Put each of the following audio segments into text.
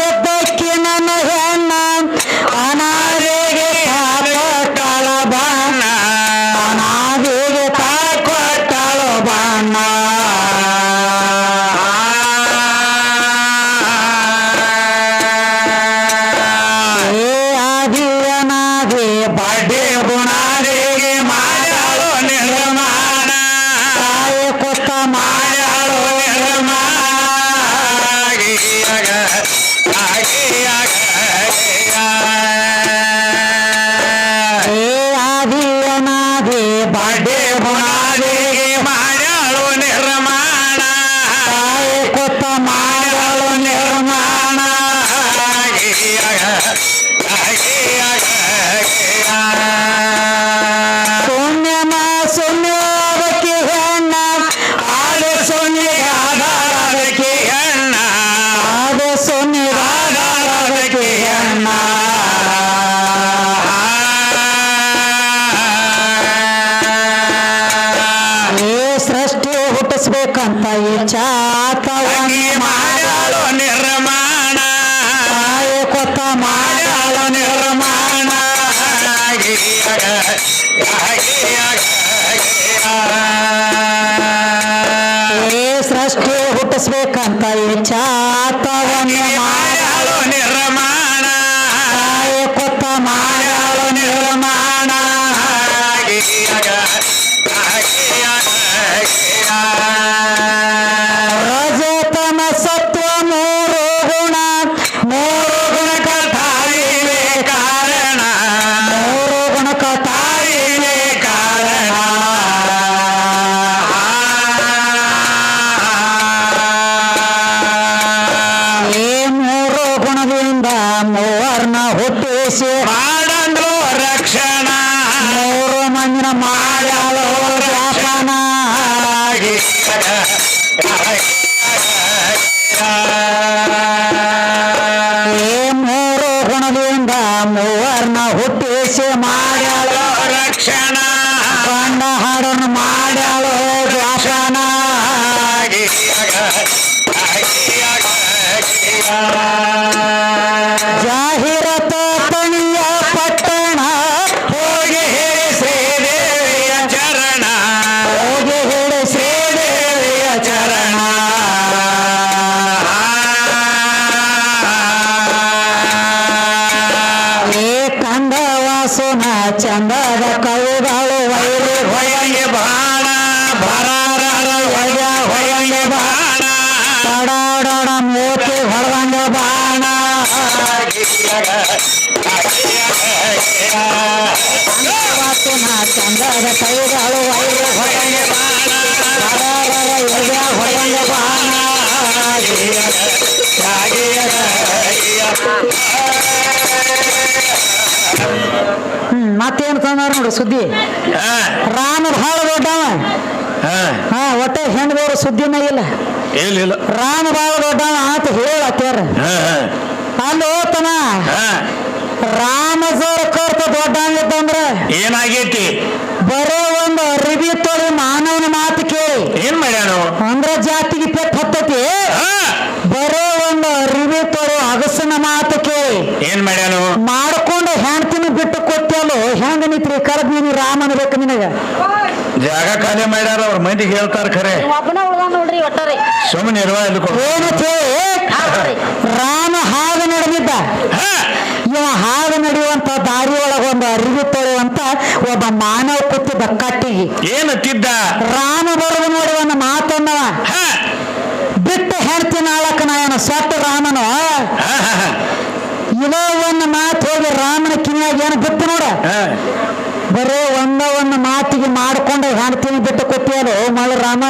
ಎದ್ದಕ್ಕಿ ಮಾಡ್ಯಾಳ ನಿರ್ಮಾಣ ಮೂರು ಸುದ್ದಿ. ರಾಮ ಬಹಳ ದೊಡ್ಡವ. ಹಾ. ಒಟ್ಟೆ ಹೆಣ್ದವ್ರ ಸುದ್ದಿನ ಇಲ್ಲ. ಏನಿಲ್ಲ ರಾಮ ಬಹಳ ದೊಡ್ಡವ ಅಂತ ಹೇಳತ್ತಾರ ಅಲ್ಲೋ ತನ. ರಾಮ ಜೋರ ಕರ್ತ ದೊಡ್ಡಂಗಿತ್ತಂದ್ರ ಏನಾಗೈತಿ? ಬರೋ ಒಂದು ಅರಿವಿ ತೊಳಿ ಮಾನವನ ಮಾತು ಕೇಳಿ. ಏನ್ ಮಾಡ್ಯಾನು? ಅಂದ್ರ ಜಾತಿಗೆ ಪೆಟ್ ಹತ್ತತಿ. ಬರೋ ಒಂದು ಅರಿವಿ ತೊಳಿ ಅಗಸನ ಮಾತು ಕೇಳಿ. ಏನ್ ಮಾಡ್ಯಾನು? ಮಾಡ್ಕೊಂಡು ಹೆಣ್ತಿನ ಬಿಟ್ಟು ಕೊಟ್ಟಲು ಹೆಂಗ ನಿತ್ರಿ ಕರೆದ್ ನೀನು ರಾಮ ಅನ್ಬೇಕು ನಿನಗ. ಜಾಗ ಖಾಲಿ ಮಾಡ್ಯಾರ ಅವ್ರ ಮಂದಿ ಹೇಳ್ತಾರ ಖರೆ. ಒಬ್ಬನ ಉಳ್ದ ನೋಡ್ರಿ ಒಟ್ಟಾರೆ. ಸುಮ್ಮನೆ ಇರುವ ಇಲ್ಲಿ ಕೊಡು. ಏನಂತ ಹೇಳಿ ರಾಮ ಹಾಗೆ ನಡೆದಿದ್ದ. ಹಾ, ಇವ ಹಾಗೆ ನಡೆಯುವಂತ ದಾರಿ ಒಳಗ ಒಂದು ಅರಿವು ತೊಳೆಯುವಂತ ಒಬ್ಬ ಮಾನವ ಕೂತಿದ್ದ ಕಟ್ಟಿಗೆ ಏನ್ ತಿದ್ದ ರಾಮ ಬರೋದು ನೋಡಿ ಒಂದು ಮಾತನ್ನವ. ಹಾ, ಬಿಟ್ಟು ಹೆಣ್ತಿ ನಾಳಕ ನಾಯನ ಸೊಟ್ಟ ರಾಮನು ಹಾ, ಹಾ, ಹಾ. ಇದೇ ಒಂದು ಮಾತು ಹೋಗಿ ರಾಮನ ಕಿವಿಯಾಗ ಏನು ಬಿಟ್ಟು ನೋಡ ಹಾ, ಬರೇ ಒಂದ ಒಂದು ಮಾತಿಗೆ ಮಾಡ್ಕೊಂಡು ಹೆಣ್ತಿನ ಬಿಟ್ಟು ಕೊಟ್ಟಿಯಲು ಮಳ ರಾಮ.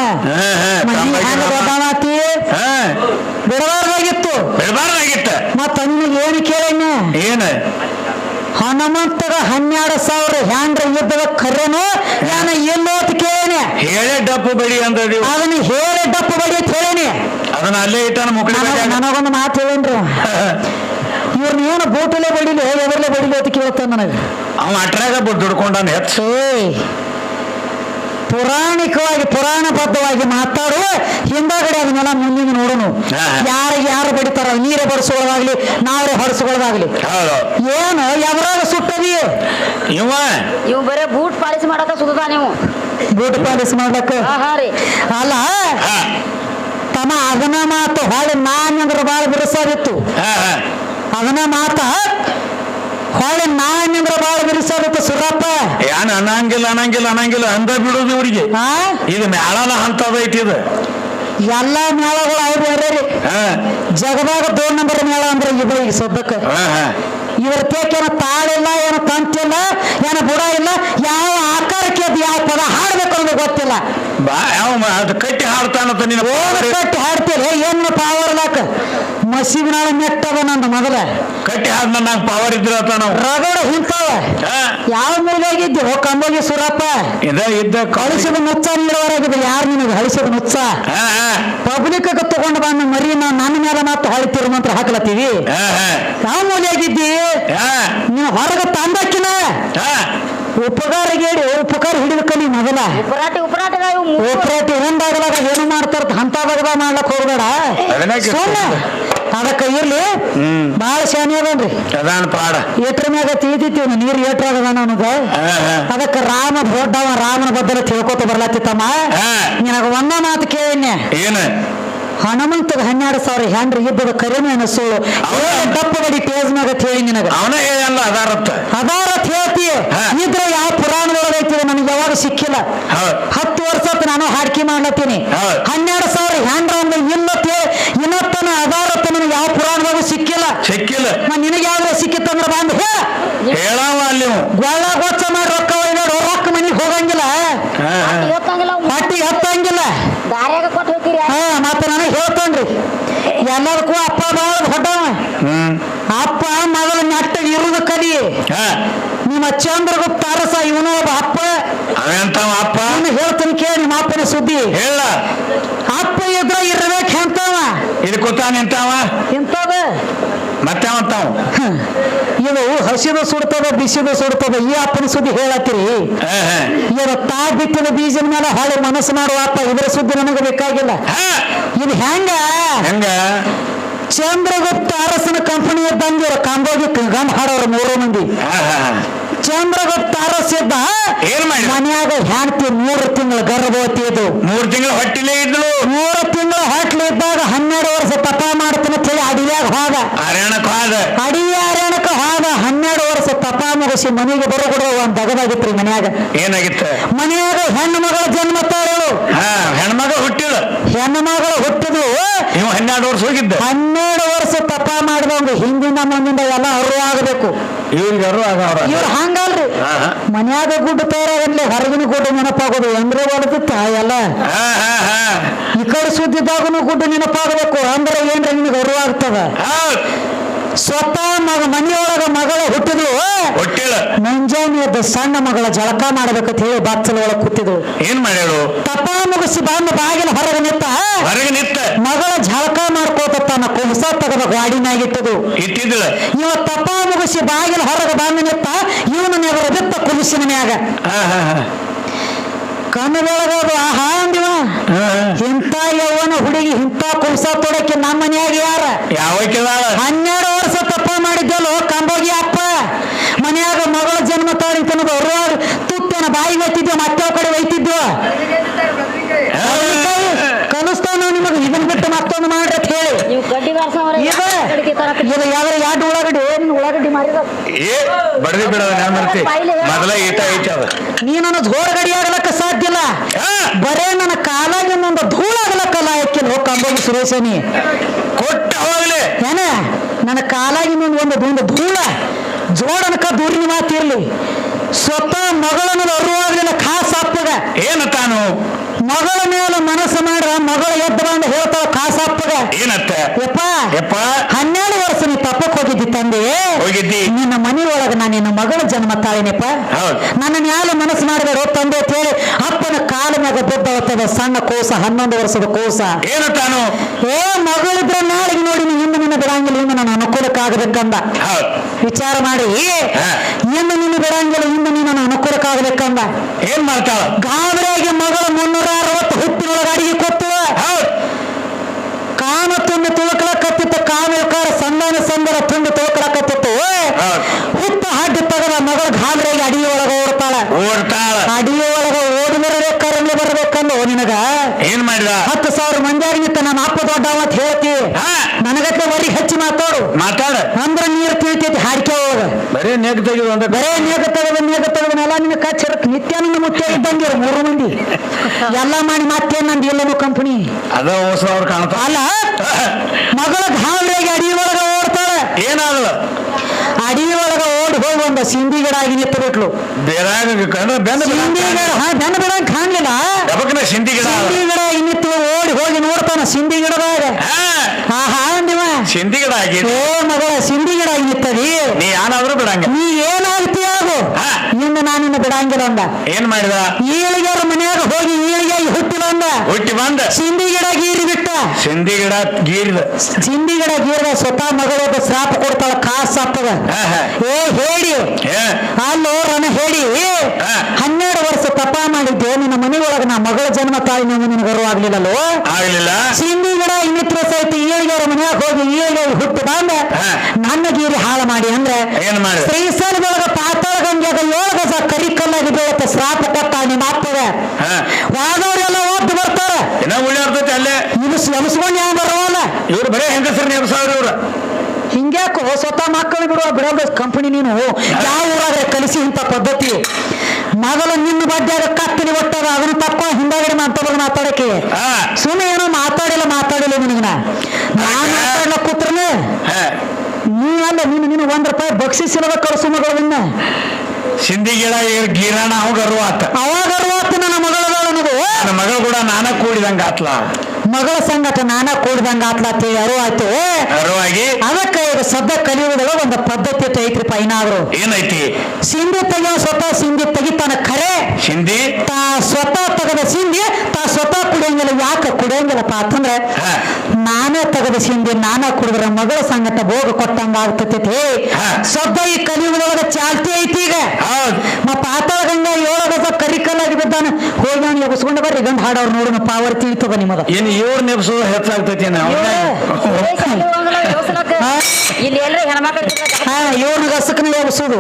ಹೆಂಗ ದೊಡ್ಡ ಮಾತಿ ಹಾ. ಬಿಡಬಾರ್ದಾಗಿತ್ತು. ಬಿಡ್ಬಾರ್ದಾಗಿತ್ತ. ಮತ್ತ ನಿನಗೆ ಏನು ಕೇಳಣ್ಣ ಏನು? ಹನುಮಂತಗ ಹನ್ನೆರಡು ಸಾವಿರ ಹ್ಯಾಂಡ್ರ ಯುದ್ಧದ ಕರೆನು ನಾನು ಎಲ್ಲೋ ಅಂತ ಕೇಳೇನೆ. ಹೇಳೇ ಡಪ್ಪು ಬಡಿ ಅಂತ ಅದನ್ನ ಹೇಳಿ ಡಪ್ಪು ಬಡಿ ಅಂತ ಹೇಳೇನಿ. ಅದನ್ನ ಅಲ್ಲೇ ಇಟ್ಟಾನ ನನಗ- ನನಗೊಂದು ಮಾತು ಹೇಳೇನ್ರಿ. ಇವ್ರನ್ನ ಏನು ಬೋಟಲ್ಲೇ ಬಡಿಲಿ ಎದರಲ್ಲೇ ಬಡಿಲಿ ಅಂತ ಕೇಳ್ತಾನೆ ನನಗೆ. ಅವ ಅಟ್ರಾಗ ದುಡ್ಕೊಂಡಾನ ಹೆಚ್ಚು ಪುರಾಣಿಕವಾಗಿ ಪುರಾಣಬದ್ಧವಾಗಿ ಮಾತಾಡುವ ಹಿಂದಗಡೆ ಅದನ್ನೆಲ್ಲ ಮುಂದಿನ ನೋಡೋನು. ಯಾರು ಯಾರಿಗೆ ಯಾರು ಬಡಿತಾರ ನೀರು ಬಡಿಸ್ಕೊಳ್ಳೋದಾಗ್ಲಿ ನಾವೇ ಹೊಡಿಸ್ಕೊಳ್ಳೋದಾಗ್ಲಿ ಹೌದು. ಏನು ಯಾವ್ರಾಗ ಸುಟ್ಟದಿ ಇವ? ಇವ್ ಬರೇ ಬೂಟ್ ಪಾಲಿಸಿ ಮಾಡಕ ಸುತ್ತದ ನೀವು. ಬೂಟ್ ಪಾಲಿಸ್ ಮಾಡ್ಲಕ್ಕ ರೀ. ಅಲ್ಲ ಹಾ. ತಮ್ಮ ಅದನ್ನ ಮಾತು ಹೊಳೆ ಅಂದ್ರೆ ಬಾಳ ಬಿರುಸಾಗಿತ್ತು. ಹಾ ಹಾ. ಅದನ್ನ ಮಾತ ಹೊಳೆ ನಾನಂದ್ರ ಬಾಳ ಬಿರುಸಾದಿತ್ತು ಸುರಪ್ಪ. ಏನ್ ಅನ್ನಂಗಿಲ್ಲ ಅನ್ನಂಗಿಲ್ಲ ಅನ್ನಂಗಿಲ್ಲ ಅಂದ ಬಿಡೋದು ಇವ್ರಿಗೆ. ಇದು ಮ್ಯಾಳನ ಹಂತದ ಐತಿ ಇದು. ಎಲ್ಲಾ ಮೇಳಗಳು ಅವ್ರು ಬೇರೆ ರೀ. ಹಾ. ಜಗದಾಗ ದೋ ನಂಬರ್ ಮೇಳ ಅಂದ್ರೆ ಈಗ ಸದ್ಯಕ್ಕೆ. ಹಾ ಹಾ. ಇವ್ರ ತೇಕೇನ ತಾಳಿಲ್ಲ ಏನು ತಂತಿಲ್ಲ ಏನು ಬುಡ ಇಲ್ಲ ಯಾವ ಆಕಾರಕ್ಕೆ ಅದು ಯಾವ ಪದ ಹಾಡ್ಬೇಕು ಅನ್ನೋದು ಗೊತ್ತಿಲ್ಲ. ಬಾ ಯಾವ ಅದು ಕಟ್ಟಿ ಹಾಡ್ತಾನಂತ ನಿನ್ನ ಓದ್ ಕಟ್ಟಿ ಹಾಡ್ತೀರಿ ಏನು ಪವರ್ ಲಾಕ್? ಮಸೀಬ್ ನಾಳೆ ನೆಟ್ಟದ ನಂದು ಮೊದಲ. ಕಟ್ಟಿ ಹಾಡ್ ನಂಗೆ ಪವರ್ ಇದ್ರ ನಾವು. ರಗಡ ಹಿಂತಾವ. ಯಾವ ಹೋ ಕಂಬೋಗಿ ಸುರಪ್ಪ. ಇದ ಇದ್ದ ಕಳಿಸಿದ ನುಚ್ಚ ನೀಡೋರಾಗಿದೆ ಯಾರು ನಿನಗೆ ಹಳಿಸಿದ ಹಾ ಪಬ್ಲಿಕ್ ತಗೊಂಡು ಬಂದ ಮರಿ ನಾನು ನನ್ನ ಮೇಲೆ ಮಾತು ಹೊಳಿತಿರು ಮಂತ್ರ ಹಾಕ್ಲತ್ತೀವಿ. ಯಾವ ಮೂಲೆಯಾಗಿದ್ದಿ ಹಾ ನೀನು ಹೊರಗೆ ತಂದಕ್ಕಿನ ಹಾ. ಉಪಕಾರ ಹೇಳಿ ಉಪಕಾರ ಹಿಡಿದಕ್ಕ ಕಲಿ ಮೊದಲ. ಉಪರಾಟಿ ಉಪರಾಟಿದ ಉಪರಾಟಿ ಏನು ಮಾಡ್ತಾರ ಅಂತದಾಗ ಮಾಡ್ಲಕ್ ಹೋಗ್ಬೇಡ. ಅದಕ್ಕ ಇರ್ಲಿ. ಹ್ಮ್. ಬಾಳ ಶಾನಿ ಅದನ್ರಿ. ಅದಾನ ಪಾಡ. ಏಟ್ರ ಮ್ಯಾಗ ತಿಳಿದಿತ್ತೀವಿ ನೀರು ಏಟ್ರಾಗದ ನನಗ ಹಾ ಹಾ. ಅದಕ್ಕ ರಾಮ ದೊಡ್ಡವ ರಾಮನ ಬದ್ದಲ ತಿಳ್ಕೊತ ಬರ್ಲಾತಿತ್ತಮ್ಮ ಹಾ. ನಿನಗ ಒಂದ ಮಾತು ಕೇಳಿನ್ಯ? ಏನು? ಹನುಮಂತಗ ಹನ್ನೆರಡು ಸಾವಿರ ಹೆಂಡ್ರಿ ಇದ್ದದ ಕರಿಮೆ ಅನಸು. ದಪ್ಪ ಬಡಿ ಪೇಜ್ ಮ್ಯಾಗ ಹೇಳಿ ನಿನಗ. ಅವನ ಹೇಳಲ್ಲ ಅದಾರತ್ತ ಅದಾರತ್ ಹೇಳ್ತಿ. ಇದ್ರ ಯಾವ ಪುರಾಣದೊಳಗೈತಿ ನನಗೆ ಯಾವಾಗ ಸಿಕ್ಕಿಲ್ಲ. ಹತ್ತು ವರ್ಷ ನಾನು ಹಾಡ್ಕಿ ಮಾಡ್ಲತ್ತೀನಿ. ಹೌದ್. ಹನ್ನೆರಡು ಸಾವಿರ ಹೆಂಡ್ರ ಅಂದ್ರೆ ಇನ್ನತ್ತ ಇನ್ನತ್ತನ ಅದಾರತ್ತ ನನಗೆ ಯಾವ ಪುರಾಣದೊಳಗೆ ಸಿಕ್ಕಿಲ್ಲ. ಸಿಕ್ಕಿಲ್ಲ. ನಿನಗೆ ಯಾವ್ದು ಸಿಕ್ಕಿತ್ತಂದ್ರ ಬಂದು ಹೇಳ. ಹೇಳವ ಅಲ್ಲಿ. ಗೊಳ್ಳ ಗೊಚ್ಚ ರೊಕ್ಕ ಒಯ್ದಾಡು ರೊಕ್ಕ ಮನಿಗೆ ಹೋಗಂಗಿಲ್ಲ ಹಾ ಹಾ ಇವತ್ತಂಗಿಲ್ಲ ಹೊಟ್ಟಿಗೆ ಹತ್ತಂಗಿಲ್ಲ ದಾರ್ಯಾಗ ಕೊಟ್ಟು ಹೋಗ್ತೀರಿ ಹಾ ಮತ್ತೆ ನನಗೆ ಹೇಳ್ತೇನ್ರಿ ಎಲ್ಲದಕ್ಕೂ ಅಪ್ಪ ಬಾಳ ಹ್ಮ್. ಅಪ್ಪ ಮಗಳ ನೆಟ್ಟ ಇರುದು ಕಲಿ. ನಿಮ್ಮ ಚಂದ್ರಗುಪ್ತ ಅರಸ ಇವನು ಒಬ್ಬ ಅಪ್ಪ. ಅಪ್ಪ? ಹೇಳ್ತೀನಿ ಕೇಳಿ ನಿಮ್ಮ ಅಪ್ಪನ ಸುದ್ದಿ. ಹೇಳ. ಅಪ್ಪ ಇದ್ರ ಇರ್ಬೇಕು. ಎಂತವ ಇದು ಕೂತ ನಿಂತಾವ ಇಂಥದ ಮತ್ತೆ ಅಂತಾವ. ಇದು ಹಸಿದು ಸುಡ್ತದ ಬಿಸಿದು ಸುಡ್ತದ ಈ ಅಪ್ಪನ ಸುದ್ದಿ ಹೇಳತ್ತೀರಿ? ಹಾ ತಾ ಬಿತ್ತಿನ ಬೀಜದ ಮೇಲೆ ಹಾಳು ಮನಸ್ಸು ಮಾಡುವ ಅಪ್ಪ ಇದರ ಸುದ್ದಿ ನಮಗೆ ಬೇಕಾಗಿಲ್ಲ. ಇದು ಹೆಂಗ? ಹೆಂಗ? ಚಂದ್ರಗುಪ್ತ ಅರಸನ ಕಂಪನಿ ಇದ್ದಂಗೆ ಕಾಂಬೋಗಿ ಗಮ್ ಹಾಡೋರು ಮೂರು ಮಂದಿ. ಚಂದ್ರಗುಪ್ತ ಅರಸ ಇದ್ದ ಏನ್ ಮಾಡಿ ಮನ್ಯಾಗ ಹೆಂಡತಿ ಮೂರು ತಿಂಗಳ ಗರ್ಭವತಿ ಇದು ಮೂರ್ ತಿಂಗಳು ಹೊಟ್ಟಿಲೇ ಇದ್ಲು. ಮೂರು ತಿಂಗಳ ಹೊಟ್ಟಲು ಇದ್ದಾಗ ಹನ್ನೆರಡು ವರ್ಷ ತಪ ಮಾಡ್ತಾನೆ ಅಂತ ಹೇಳಿ ಅಡಿಯಾಗ ಹೋದ. ಅರಣಕ್ ಹೋದ. ಅಡಿ ಅರಣ್ಯಕ್ಕೆ ಹೋದ ಹನ್ನೆರಡು ವರ್ಷ ತಪ ಮುಗಿಸಿ ಮನೆಗೆ ಬರೋಕೊಡ ಒಂದ್ ದಗದಾಗಿತ್ರಿ ಮನ್ಯಾಗ. ಏನಾಗಿತ್ತ? ಮನೆಯಾಗ ಹೆಣ್ಣು ಮಗಳ ಜನ್ಮ ತಾಳು ಹಾ ಹೆಣ್ಮಗ ಹುಟ್ಟಿಳ. ಹೆಣ್ಣು ಮಗಳು ಹುಟ್ಟಿದ್ವು. ನೀವು ಹನ್ನೆರಡು ವರ್ಷ ಹೋಗಿದ್ದ. ಹನ್ನೆರಡು ವರ್ಷ ಮಾಡಿದವ್ರು ಮಾಡಿದವಂಗ ಹಿಂದಿಂದ ಮುಂದಿಂದ ಎಲ್ಲ ಅರು ಆಗಬೇಕು. ಇವ್ರಿಗೆ ಅರು ಆಗವ್ರ ಇವ್ರು ಹಂಗಲ್ರಿ. ಮನ್ಯಾಗ ಗುಡ್ಡ ತಯಾರಾಗಲಿ ಹೊರಗಿನ ಗುಡ್ಡ ನೆನಪಾಗೋದು. ಅಂದ್ರೆ ಹೊಡೆದಿತ್ತ ತಾಯಲ್ಲ ಈ ಕಡೆ ಸುದ್ದಿದಾಗನು ಗುಡ್ಡ ನೆನಪಾಗಬೇಕು. ಅಂದ್ರೆ ಏನ್ರಿ ನಿಮ್ಗೆ ಅರು ಆಗ್ತದ? ಸ್ವತಃ ಮಗ ಮನೆಯೊಳಗ ಮಗಳ ಹುಟ್ಟಿದ್ಲು ಹುಟ್ಟಿಳ ಮುಂಜಾನೆ ಎದ್ದು ಸಣ್ಣ ಮಗಳ ಜಳಕ ಮಾಡ್ಬೇಕಂತ ಹೇಳಿ ಬಾಚಲ ಒಳಗೆ ಕೂತಿದ್ಳು. ಏನ್ ಮಾಡ್ಯಾಳು? ತಪ ಮುಗಿಸಿ ಬಂದು ಬಾಗಿಲ ಹೊರಗೆ ನಿತ್ತ ಹೊರಗೆ ನಿತ್ತ ಮಗಳ ಜಳಕ ಮಾಡ್ಕೋತ ತನ್ನ ಕುಂಸ ತೆಗೆದ ಗಾಡಿನಾಗಿಟ್ಟದು ಇಟ್ಟಿದ್ಳ. ಇವ ತಪ ಮುಗಿಸಿ ಬಾಗಿಲ ಹೊರಗೆ ಬಂದು ನಿತ್ತ ಇವನ ಮ್ಯಾಗ ಬಿತ್ತ ಕುಲಿಸಿನ ಮ್ಯಾಗ. ಕಣ್ಣದೊಳಗೋದು ಆಹಾ ಅಂದಿವ. ಇಂಥ ಯೌವನ ಹುಡುಗಿ ಇಂಥ ಕುಂಸ ತೊಡಕ್ಕೆ ನಮ್ಮ ಮನ್ಯಾಗ ಯಾರ? ಹನ್ನೆರಡು ವರ್ಷ ತಪ್ಪ ಮಾಡಿದ್ದಲ್ಲೋ ಕಂಬೋಗಿ ಅಪ್ಪ. ಮನ್ಯಾಗ ಮಗಳ ಜನ್ಮ ತಾಳಿ ತನಗ ಅವ್ರವ್ರ ತುತ್ತನ ಬಾಯಿಗೆ ಒಯ್ತಿದ್ದೆ ಮತ್ತೆ ಕಡೆ ಒಯ್ತಿದ್ವು ಕಲಿಸ್ತಾನ ನಿಮಗೆ? ಇದನ್ ಬಿಟ್ಟು ಮತ್ತೊಂದು ಮಾಡ್ರಿ ಅಂತ ಹೇಳಿ. ಇದು ಎರಡು ಉಳ್ಳಾಗಡ್ಡಿ ಏನ್ ಮಾರಿದ ಏ ಬಡದಿ ಬಿಡದ ನಾನು ಮರ್ತಿ ಮೊದಲ ಈಟ ಐತಿ ಅದ ನೀ ನನ್ನ ಘೋರ ಗಡಿ ಆಗ್ಲಕ್ಕ ಸಾಧ್ಯ ಇಲ್ಲ. ಬರೇ ನನ್ನ ಕಾಲಾಗಿ ಒಂದು ಧೂಳ ಆಗ್ಲಕ್ಕಲ್ಲ ಯಾಕಿಲ್ಲ ಹೋಗ್ ಕಂಬೋಗಿ ಸುರೇಶನಿ. ಕೊಟ್ಟ ಹೋಗ್ಲಿ. ಏನ? ನನ್ನ ಕಾಲಾಗಿ ಒಂದು ಒಂದು ಒಂದು ಧೂಳ. ಜೋಡನಕ ದೂರಿನ ಮಾತಿರ್ಲಿ ಸ್ವತಃ ಮಗಳನ್ನು ಅರುವಾಗಲಿಲ್ಲ ಖಾಸ್ ಅಪ್ಪಗ. ಏನ ತಾನು? ಮಗಳ ಮೇಲೆ ಮನಸ್ಸು ಮಾಡ್ರ ಮಗಳ ಎದ್ದು ಬಂದು ಹೇಳ್ತಾವ ಖಾಸ್ ಅಪ್ಪಗ. ಏನತ್ತ? ಯಪ್ಪ ಯಪ್ಪ. ನೀ ತಪ್ಪಕ್ ಹೋಗಿದ್ದಿ ತಂದೆ. ಹೋಗಿದ್ದಿ. ನಿನ್ನ ಮನೆ ಒಳಗ ನಾನು ನಿನ್ನ ಮಗಳ ಜನ್ಮ ತಾಳಿನಪ್ಪ? ಹೌದ್. ನನ್ನ ಯಾರು ಮನಸ್ಸು ಮಾಡಬೇಡ ತಂದೆ ಹೇಳಿ ಅಪ್ಪನ ಕಾಲ ಮ್ಯಾಗ ಬಿದ್ದವತ್ತದ ಸಣ್ಣ ಕೋಸ ಹನ್ನೊಂದು ವರ್ಷದ ಕೋಸ. ಏನು ತಾನು? ಏ ಮಗಳಿದ್ರೆ ನಾಳೆಗೆ ನೋಡಿ ನೀನು ಹಿಂದೆ ನಿನ್ನ ಬಿಡಂಗಿಲ್ಲ ಹಿಂದೆ ನನ್ನ ಅನುಕೂಲಕ್ಕಾಗಬೇಕಂದ. ಹೌದ್. ವಿಚಾರ ಮಾಡಿ. ಹಿಂದೆ ನಿನ್ನ ಬಿಡಂಗಿಲ್ಲ ಇನ್ನು ನೀನು ನನ್ನ ಅನುಕೂಲಕ್ಕಾಗಬೇಕಂದ. ಏನ್ ಮಾಡ್ತಾಳ? ಗಾಬರಿಯಾಗಿ ಮಗಳ ಮುನ್ನೂರ ಅರವತ್ತು ಹುಟ್ಟಿನೊಳಗೆ ಅಡಿಗೆ ಹೌದ್ ಕಾಮ ತುಂಬಿ ತುಳುಕಲಕತ್ತಿತ್ತು ಕಾಮಿಲ್ಕಾರ ಸಂಧಾನ ಸಂದರ ತುಂಬಿ ತುಳುಕಲಕತ್ತಿತ್ತು ಹೌದ್. ಹುಟ್ಟ ಹಡ್ಡಿ ತಗದ ಮಗಳು ಗಾಬರಿಗೆ ಅಡಿಗೆ ಒಳಗೆ ಓಡ್ತಾಳ ಓಡ್ತಾಳ ಅಡಿಗೆ ಒಳಗೆ ಬರಬೇಕರಲ್ಲಿ ಬರ್ಬೇಕಂದು ನಿನಗ? ಏನ್ ಮಾಡಿದ? ಹತ್ತು ಸಾವಿರ ಮಂದಿ ನಿಂತ ನಮ್ಮ ಅಪ್ಪ ದೊಡ್ಡ ಅಂತ ಹೇಳ್ತಿ. ನನಗತ್ತೆ ವರಿ ಹಚ್ಚಿ ಮಾತಾಡು. ಮಾತಾಡ. ಅಂದ್ರ ನೀರ್ ತಿಳಿತೈತಿ ಹಾಡಿಕೆ ಹೋಗ ಬರೇ ನೆಗ್ ತೆಗೆದು ಅಂದ್ರೆ ಬರೇ ನೇಗ ತೆಗೆದು ನೇಗ ತೆಗೆದನೆಲ್ಲ ನಿನ್ನ ನಿತ್ಯ ನನ್ಗೆ ಮುಖ್ಯ ಇದ್ದಂಗೆ ಮೂರು ಮಂದಿ. ಎಲ್ಲ ಮಾಡಿ ಮತ್ತೆ ನಂದು ಎಲ್ಲನೂ ಕಂಪನಿ. ಅದ ಹೊಸ ಅವ್ರು ಕಾಣ್ತಾ ಅಲ್ಲ ಮಗಳ ಭಾವನೆಗೆ ಅಡಿ ಒಳಗ ಓಡ್ತಾಳೆ. ಏನಾಗಲ್ಲ ಅಡಿ ಒಳಗ ಓಡ್ ಹೋಗಿ ಒಂದು ಸಿಂಧಿ ಗಿಡ ಬೇರಾಗ ಕಂಡ್ರೆ ಬೆನ್ನ ಸಿಂಧಿ ಗಿಡ ಹಾ ಬೆನ್ನ ಬಿಡಂಗ್ ಕಾಣ್ಲಿಲ್ಲ. ಡಬಕ್ನ ಸಿಂಧಿ ಗಿಡ. ಸಿಂಧಿ ಗಿಡ ಆಗಿ ಓಡಿ ಹೋಗಿ ನೋಡ್ತಾನ ಸಿಂಧಿ ಗಿಡದಾಗ ಹಾ. ಹಾ ಅಂದಿವ. ಸಿಂಧಿ ಗಿಡ ಆಗಿ ಓ ಮಗಳ ಸಿಂಧಿ ಗಿಡ ಆಗಿ ನಿಂತದಿ ನೀ ಯಾನಾದ್ರೂ ಬಿಡಂಗ ನೀ ಏನಾಗ್ತಿ ಆಗು ಹಾ. ನಿನ್ನ ನಾನಿನ್ನ ಬಿಡಂಗಿಲ್ಲ ಅಂದ. ಏನ್ ಮಾಡಿದ? ಈಳಿಗೆರ ಮನ್ಯಾಗ ಹೋಗಿ ಈಳಿಗೆ ಹುಟ್ಟಿಲ್ಲ ಅಂದ. ಹುಟ್ಟಿ ಬಂದ. ಸಿಂಧಿ ಗಿಡ ಗೀರಿ ಬಿಟ್ಟ. ಸಿಂಧಿ ಗಿಡ ಗೀರಿದ. ಸಿಂಧಿ ಗಿಡ ಗೀರದ ಸ್ವತಃ ಮಗಳೊಬ್ಬ ಶ್ರಾಪ ಕೊಡ್ತಾಳ ಹಾ. ಏ ಹೇಳಿ. ಅಲ್ಲೋ ರಣ ಹೇಳಿ. ಹನ್ನೆರಡು ವರ್ಷ ತಪ ಮಾಡಿದ್ದೆ. ನಿನ್ನ ಮನೆಯೊಳಗ ನಾ ಮಗಳ ಜನ್ಮ ತಾಯಿ ನೀವು ನಿನಗೆ ಗರ್ವಾಗ್ಲಿಲ್ಲಲ್ಲೋ ಆಗ್ಲಿಲ್ಲ. ಸಿಂಧಿ ಗಿಡ ಇನ್ನಿತ್ರ ಸಹಿತ ಈಳಿಗೆರ ಮನ್ಯಾಗ ಹೋಗಿ ಈಳಿಗೆ ಹುಟ್ಟು ಬಂದ ನನ್ನ ಗೀರಿ ಹಾಳು ಮಾಡಿ ಅಂದ್ರೆ ಶ್ರೀಶೈಲದೊಳಗ ಪಾತಾಳ ಗಂಗೆಗ ಏಳು ಗಜ ಕರಿಕಲ್ಲಾಗಿ ಬೀಳತ್ತೆ. ಶ್ರಾಪ ಕೊಟ್ಟ ನಿಮ್ಮ ಆಗ್ತದೆ ವಾದವರೆಲ್ಲ ಓದ್ದು ಬರ್ತಾರ. ಇನ್ನ ಉಳಿಯಾರ್ತೈತಿ ಅಲ್ಲೇ. ಇನ್ನು ಎಮಸ್ಕೊಂಡು ಯಾವ ಬರೋಲ್ಲ ಇವ್ರು ಬರೇ ಹೆಂಗಸರ್ ನೆಬ್ಸಾವ್ರಿ ಇವ್ರ? ಹಿಂಗ್ಯಾಕೋ ಸ್ವತಃ ಮಕ್ಕಳು ಬಿಡುವ ಬಿಡೋದ ಕಂಪನಿ ನೀನು? ಯಾವ ಊರಾದ್ರೆ ಕಲಿಸಿ ಇಂಥ ಪದ್ಧತಿ? ಮೊದಲು ನಿನ್ನ ಬಗ್ಗೆ ಕತ್ತಿನಿ ಒಟ್ಟಾಗ ಅದನ್ನ ತಪ್ಪ ಹಿಂದಾಗಡೆ ಮಾತಾಡೋದು ಮಾತಾಡಕ್ಕೆ ಸುಮ್ಮನೆ ಏನೋ ಮಾತಾಡಿಲ್ಲ ಮಾತಾಡಿಲ್ಲ ನಿನಗ ನಾನು ಮಾತಾಡ್ಲ ಕೂತ್ರನೆ ನೀ ಅಲ್ಲ ನೀನು ನೀನು ಒಂದ್ ರೂಪಾಯಿ ಬಕ್ಷಿಸಿಲ್ಲದ ಕಳಿಸು ಮಗಳನ್ನ ಸಿಂಧಿ ಗಿಡ ಅವಾಗ ಗೀರಾಣ ಅವಾಗ ಅರುವತ್ತು ನನ್ನ ಮಗಳದ ನನಗೂ. ನನ್ನ ಮಗಳು ಕೂಡ ನಾನ ಕೂಡಿದಂಗ ಆತ್ಲ ಮಗಳ ಸಂಗಟ ನಾನ ಕೂಡ್ದಂಗ ಆತ್ಲಾತಿ ಅರು ಆಯ್ತು ಗರ್ವಾಗಿ ಅದಕ್ಕೆ ಈಗ ಸದ್ಯ ಕಲಿಯುವುದಲ್ಲ ಒಂದು ಪದ್ಧತಿ ಅಂತ ಐತ್ರಿಪ್ಪ ಏನಾದ್ರು ಏನೈತಿ? ಸಿಂಧಿ ತೆಗಿಯೋ ಸ್ವತಃ ಸಿಂಧಿ ತೆಗಿತಾನ ಖರೆ. ಸಿಂಧಿ? ತಾ ಸ್ವತಃ ತೆಗೆದ ಸಿಂಧಿ ತಾ ಸ್ವತಃ ಕುಡಿಯಂಗಿಲ್ಲ. ಯಾಕೆ ಕುಡಿಯಂಗಿಲ್ಲಪ್ಪ ಅಂತಂದ್ರೆ ಹಾ. ನಾನೇ ತೆಗೆದು ಸಿಂಧಿ ನಾನೇ ಕುಡಿದ್ರ ಮಗಳ ಸಂಗತ ಭೋಗ ಕೊಟ್ಟಂಗ ಆಗ್ತೈತಿ ಸ್ವಲ್ಪ ಸದ್ಯ ಈ ಕಲಿಯುಗದೊಳಗ ಚಾಲ್ತಿ ಐತಿ ಈಗ. ಹೌದ್. ಮತ್ತ ಪಾತಾಳ ಗಂಗ ಏಳಗ ಕರಿಕಲ್ಲಾಗಿ ಬಿದ್ದಾನ. ಹೋಗಿ ನಾನು ಬರಿ ಬರ್ರಿ ಗಂಡ ಹಾಡೋರು ನೋಡೋಣ ಪಾವರ್ ತಿಳಿತದ ನಿಮಗ. ಏನ್ ಇವ್ರ ನೆಬ್ಸೋದು ಹೆಚ್ಚಾಗ್ತೈತಿ ಇವನ ಗಸಕನ ಎಬ್ಸೋದು.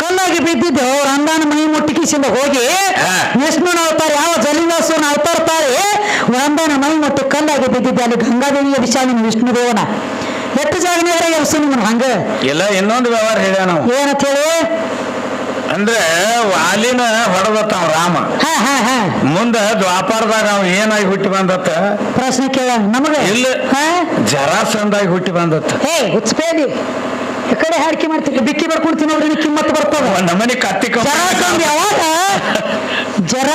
ಕಲ್ಲಾಗಿ ಬಿದ್ದಿದ್ದು ಅವ್ರ ಅಂದಾನ ಮೈ ಮುಟ್ಟಿಕಿಸಿಂದ ಹೋಗಿ ವಿಷ್ಣು ವಿಷ್ಣುನ ಅವತಾರ ಯಾವ ಜಲಿದಾಸನ ಅವತಾರ ಮುಟ್ಟಿ ಬಿದ್ದಿದ್ದಾನೆ ಗಂಗಾದೇವಿಯ ವಿಶಾಲಿನ ವಿಷ್ಣು ದೇವನ ಎಷ್ಟು ಜಾಗನವರ ಎಬ್ಸು ನಿಮ್ಮನ್ನ ಹಂಗ? ಇಲ್ಲ ಇನ್ನೊಂದು ವ್ಯವಹಾರ ಹೇಳ್ಯ ನಾವು ಏನಂತ ಹೇಳಿ? ಅಂದ್ರೆ ವಾಲಿನ ಹೊಡೆದತ್ತಾವ ರಾಮ. ಹಾ ಹಾ ಹಾ. ಮುಂದ ದ್ವಾಪಾರದಾಗ ಅವ್ ಏನಾಗಿ ಹುಟ್ಟಿ ಬಂದತ್ತ? ಪ್ರಶ್ನೆ ಕೇಳ ನಮಗ. ಇಲ್ಲ. ಜರಾಸಂದಾಗಿ ಹುಟ್ಟಿ ಬಂದತ್ತ. ಹೇ ಹುಚ್ಚಪೇದಿ ಈ ಕಡೆ ಹಾಡಿಕೆ ಮಾಡ್ತೀವಿ ಬಿಕ್ಕಿ ಬರ್ಕೊಡ್ತೀನಿ ಅವ್ರಿಗೆ ಕಿಮ್ಮತ್ ಬರ್ತದ. ನಮ್ಮನೆ ನಮನಿ ಕತ್ತಿ ಜರಾಸಂದ ಯಾವಾಗ?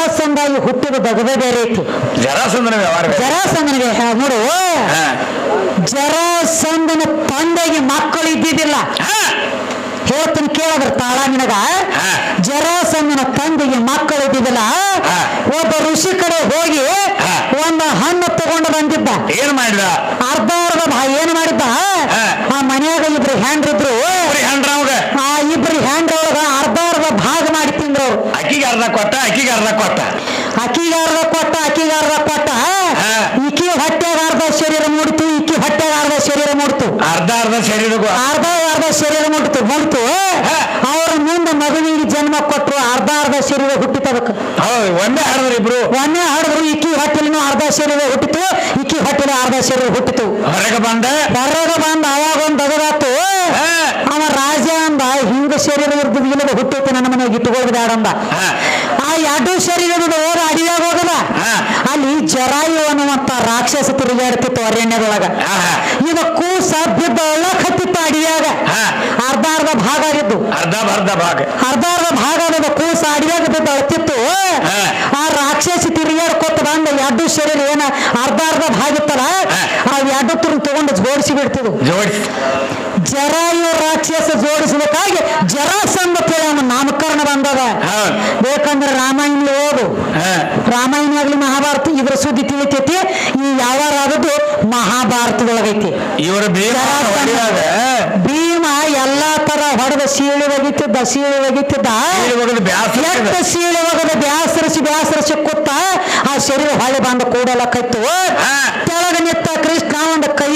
ಜರಾಸಂಧಾಗಿ ಹುಟ್ಟಿದ ದಗದ ಬೇರೆ ಐತಿ ಜರಾಸಂದನ ವ್ಯವಹಾರ ಜರಾಸಂದನ ಜರಾಸಂಧನಿಗೆ ನೋಡು. ಹಾ. ಜರಾಸಂಧನ ತಂದೆಗೆ ಮಕ್ಕಳು ಇದ್ದಿದ್ದಿಲ್ಲ. ಹೇಳ್ತೀನಿ ಕೇಳಿದ್ರ ತಾಳ ನಿನಗ. ಜರಾಸಂದನ ಜರಾಸಂಧನ ತಂದೆಗೆ ಮಕ್ಕಳು ಇದ್ದಿದ್ದಿಲ್ಲ. ಒಬ್ಬ ಋಷಿ ಕಡೆ ಹೋಗಿ. ಒಂದು ಹಣ್ಣು ತಗೊಂಡು ಬಂದಿದ್ದ. ಏನ್ ಮಾಡಿದ? ಅರ್ಧ ಅರ್ಧ ಏನ್ ಮಾಡಿದ್ದ. ಆ ಮನೆಯಾಗ ಇಬ್ರು ಹ್ಯಾಂಡ್ರಿದ್ರು ಇಬ್ರು ಹ್ಯಾಂಡ್ ಒಳಗ ಅರ್ಧ ಅರ್ಧ ಭಾಗ ಮಾಡಿ ಅಕ್ಕಿಗೆ ಅರ್ಧ ಕೊಟ್ಟ ಅಕ್ಕಿಗೆ ಅರ್ಧ ಕೊಟ್ಟ. ಅಕ್ಕಿಗಾರದ ಕೊಟ್ಟ ಅಕ್ಕಿಗಾರದ ಕೊಟ್ಟ. ಇಕ್ಕಿ ಹೊಟ್ಟೆಗ ಅರ್ಧ ಶರೀರ ಮೂಡಿತು ಇಕ್ಕಿ ಹೊಟ್ಟೆಗ ಅರ್ಧ ಶರೀರ ಮೂಡ್ತು. ಅರ್ಧ ಅರ್ಧ ಶರೀರ ಅರ್ಧ ಅರ್ಧ ಶರೀರ ಮುಟ್ತು ಬಂತು. ಅವ್ರ ಮುಂದೆ ಮಗುವಿಗೆ ಜನ್ಮ ಕೊಟ್ಟರು ಅರ್ಧ ಅರ್ಧ ಶರೀರ ಹುಟ್ಟಿತಬೇಕು ಹೌದು ಒಂದೇ ಹಾಡಿದ್ರು ಇಬ್ರು. ಒಂದೇ ಹಾಡಿದ್ರು ಇಕ್ಕಿ ಹೊಟ್ಟೆಲಿನೂ ಅರ್ಧ ಶರೀರ ಹುಟ್ಟಿತು ಇಕ್ಕಿ ಹೊಟ್ಟೆಲಿ ಅರ್ಧ ಶರೀರ ಹುಟ್ಟಿತು. ಹೊರಗೆ ಬಂದ. ಹೊರಗೆ ಬಂದ ಅವಾಗ ಒಂದು ದಗದಾತು ಹಾ. ಅವ ರಾಜ ಅಂದ ಹಿಂಗ ಶರೀರ ಇರ್ತದ ಇಲ್ಲದ ಹುಟ್ಟೈತಿ ನನ್ನ ಮನೆಗೆ ಇಟ್ಟುಕೊಳ್ಳೋದು ಬೇಡ ಅಂದ? ಆ ಎರಡು ಶರೀರದ ಹೋದ ಅಡಿಯಾಗ ಹೋಗದ? ಅಲ್ಲಿ ಜರಾಯು ಅನ್ನುವಂತ ರಾಕ್ಷಸ ತಿರುಗಾಡ್ತಿತ್ತು ಅರಣ್ಯದೊಳಗ. ಇದಕ್ಕೂ ಇದು ಕೂಸ ಬಿದ್ದ ಹತ್ತಿತ್ತು ಅಡಿಯಾಗ. ಅರ್ಧ ಅರ್ಧ ಭಾಗ ಆಗಿದ್ದು. ಅರ್ಧ ಅರ್ಧ ಭಾಗ. ಅರ್ಧ ಅರ್ಧ ಭಾಗ ಕೂಸ ಅಡಿಯಾಗ ಬಿದ್ದ ಅಳ್ತಿತ್ತು. ಆ ರಾಕ್ಷಸಿ ತಿರುಗಾಡ್ಕೊತ ಬಂದ ಎರಡು ಶರೀರ ಏನ ಅರ್ಧ ಅರ್ಧ ಭಾಗ ಇತ್ತಲ್ಲ ಹಾ. ಆ ಎರಡು ತುರು ತಗೊಂಡು ಜೋಡಿಸಿ ಬಿಡ್ತಿದ್ವು ಜೋಡಿಸಿ. ಜರಾಯು ರಾಕ್ಷಸ ಜೋಡಿಸಬೇಕಾಗಿ ಜರಾಸಂಧ ಕೇಳೋಣ ನಾಮಕರಣ ಬಂದದ. ಬೇಕಂದ್ರೆ ರಾಮಾಯಣ ಓದು. ರಾಮಾಯಣ ಆಗ್ಲಿ ಮಹಾಭಾರತ ಇದ್ರ ಸುದ್ದಿ ತಿಳಿತೈತಿ ಈ ಯಾವ ಆದದ್ದು ಮಹಾಭಾರತದೊಳಗೈತಿ. ಇವರ ಭೀಮ ಎಲ್ಲಾ ತರ ಹೊಡೆದ ಸೀಳಿ ಒಗಿತಿದ್ದ ಸೀಳಿ ಒಗಿತಿದ್ದ ಎಷ್ಟ ಸೀಳಿ ಒಗದ ಬ್ಯಾಸರಿಸಿ ಬ್ಯಾಸರಿಸಿ ಕೂತ ಆ ಶರೀರ ಹೊಳೆ ಬಂದ ಕೂಡಲಕ್ಕಿತ್ತು ಕೆಳಗ ತೆಳಗ ನಿತ್ತ ಕೃಷ್ಣ ಒಂದು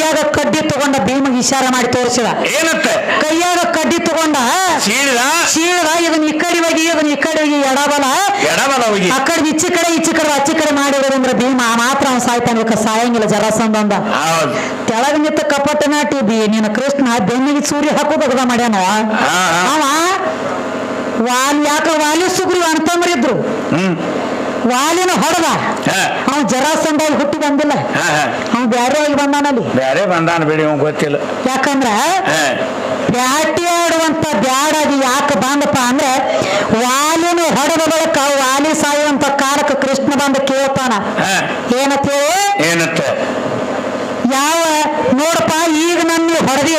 ಕೈಯಾಗ ಕಡ್ಡಿ ತಗೊಂಡ ಭೀಮ ಇಶಾರ ಮಾಡಿ ತೋರಿಸಿದ. ಏನತ್ತ? ಕೈಯಾಗ ಕಡ್ಡಿ ತಗೊಂಡ ಸೀಳಿದ? ಶೀಳದ ಇದನ್ನ ಈ ಕಡೆ ಹೋಗಿ ಇದನ್ನ ಈ ಕಡೆ ಹೋಗಿ ಎಡಬಲ. ಎಡಬಲ ಹೋಗಿ. ಆ ಕಡೆ ಈಚೆ ಕಡೆ ಈಚೆ ಕಡೆ ಆಚೆ ಕಡೆ ಮಾಡಿರೋದಂದ್ರೆ ಭೀಮ ಆ ಮಾತ್ರ ಅವ್ನು ಸಾಯ್ತಾನ. ಸಾಯಂಗಿಲ್ಲ ಜರಾಸಂದ ಸಂಬಂಧ. ಕೆಳಗ ನಿಂತ ಕಪಟ ನಾಟಿ ಬಿ ನೀನು ಕೃಷ್ಣ ಬೆನ್ನಿಗೆ ಸೂರ್ಯ ಹಾಕು ಅಗದ ಮಾಡ್ಯಾನ. ಅವ ವಾಲ್ ಯಾಕ ವಾಲಿ ಸುಗ್ರೀವ ಅಂತಂದ್ರಿದ್ರು ಹ್ಮ್. ವಾಲಿನ ಹೊಡೆದ. ಅವ್ನು ಅವ ಜರಾಸಂದಾಗಿ ಹುಟ್ಟಿ ಬಂದಿಲ್ಲ. ಅವ್ನು ಬ್ಯಾರೆ ಆಗಿ ಬಂದಾನಲ್ಲಿ? ಬೇರೆ ಬಂದಾನ ಬಿಡಿ ಅವ್ನ್ ಗೊತ್ತಿಲ್ಲ. ಯಾಕಂದ್ರ. ಬ್ಯಾಟಿ ಆಡುವಂತ ಬ್ಯಾಡಾಗಿ ಯಾಕೆ ಬಂದಪ್ಪ ಅಂದ್ರೆ ವಾಲಿನ ಹೊಡೆದ ಬಳಿಕ ವಾಲಿ ಸಾಯುವಂತ ಕಾರಕ ಕೃಷ್ಣ ಬಂದು ಕೇಳ್ತಾನ. ಏನತ್ತೆ? ಏನತ್ತೆ? ಯಾವ? ನೋಡಪ್ಪ ಈಗ ನನ್ನ ಹೊಡೆದಿ.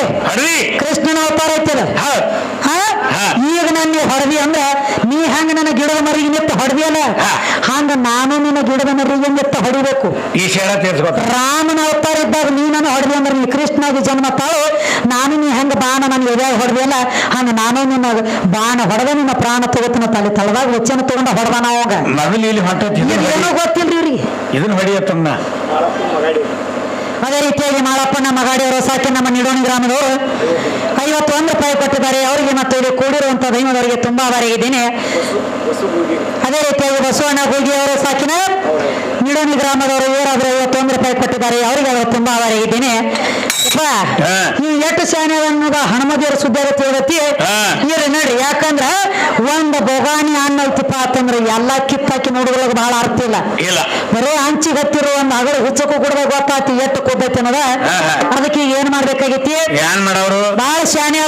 ಕೃಷ್ಣನ ಅವತಾರ ಐತಲ್ಲ? ಹೌದ್. ಹಾ? ಹಾ. ಈಗ ನನ್ನ ಹೊಡೆದಿ ಅಂದ್ರೆ ನೀ ಹಂಗ ನನ್ನ ಗಿಡದ ಮರಿಗೆ ನಿತ್ತ ಹೊಡೆದಿಯಲ್ಲ? ಹಂಗ ನಾನು ನಿನ್ನ ಗಿಡದ ಮರಿಗೆ ನಿತ್ತ ಹೊಡಿಬೇಕು. ಈ ಶೇಡ ರಾಮನ ಅವತಾರ ಇದ್ದಾಗ ನೀ ನನ್ನ ಹೊಡೆದಿ ಅಂದ್ರೆ ನೀ ಕೃಷ್ಣಾಗಿ ಜನ್ಮ ತಾಳು. ನಾನು ನೀ ಹೆಂಗ ಬಾಣ ನನ್ನ ಎದೆ ಹೊಡೆದಿಯಲ್ಲ? ಹಂಗ ನಾನು ನಿನ್ನ ಬಾಣ ಹೊಡೆದ ನಿನ್ನ ಪ್ರಾಣ ತಗೋತಿನ ತಲೆ ತಳದಾಗ ವೆಚ್ಚನ ತಗೊಂಡ ಹೊಡೆದ ಅವಾಗ. ಮೊದಲು ಇಲ್ಲಿ ಏನೋ ಗೊತ್ತಿಲ್ರಿ ಇವ್ರಿಗೆ. ಇದನ್ನ ಹೊಡಿಯತ್ತಮ್ಮ ಅದೇ ರೀತಿಯಾಗಿ ಮಾಳಪ್ಪನ ಮಗಾಡಿಯವರು ಸಾಕಿ ನಮ್ಮ ನಿಡೋಣಿ ಗ್ರಾಮದವರು ಐವತ್ತೊಂದು ರೂಪಾಯಿ ಕೊಟ್ಟಿದ್ದಾರೆ. ಅವರಿಗೆ ಮತ್ತು ಇಲ್ಲಿ ಕೂಡಿರುವಂತಹ ದೈವದವರಿಗೆ ತುಂಬಾ ಆಭಾರಿಯಾಗಿದ್ದೇನೆ ಅದೇ ರೀತಿಯಾಗಿ ಬಸವಣ್ಣ ಹೋಗಿ ಅವರು ಸಾಕಿನ ನಿಡೋಣಿ ಗ್ರಾಮದವರು ಇವರಾದ್ರೆ ಐವತ್ತೊಂದು ರೂಪಾಯಿ ಕೊಟ್ಟಿದ್ದಾರೆ ಅವರಿಗೆ ಅವರು ತುಂಬಾ ಹಾ. ಈ ಎಟ್ಟು ಶಾನೆ ಅನ್ನೋದ ಹಣಮದಿಯರ ಸುದ್ದಿ ತಿಳಿದತಿ ಇವ್ರಿ ನೋಡ್ರಿ ಯಾಕಂದ್ರ ಒಂದ್ ಬೊಗಾನಿ ಅನ್ನ ಐತಿಪ್ಪ ಅಂತಂದ್ರೆ ಎಲ್ಲಾ ಕಿತ್ತಾಕಿ ನೋಡಿದ್ರೊಳಗೆ ಬಹಳ ಅರ್ಥ ಇಲ್ಲ. ಇಲ್ಲ. ಹಂಚಿ ಗೊತ್ತಿರೋ ಒಂದು ಅಗಳ ಹುಚ್ಚಕ್ಕೂ ಕೂಡ ಗೊತ್ತಾತಿ ಎಟ್ಟು ಕುದ್ದೈತಿ ಅನ್ನೋದ. ಅದಕ್ಕೆ ಏನ್ ಮಾಡ್ಬೇಕಾಗೈತಿ ಏನ್ ಮಾಡವ್ರು ಬಹಳ ಶಾನೆ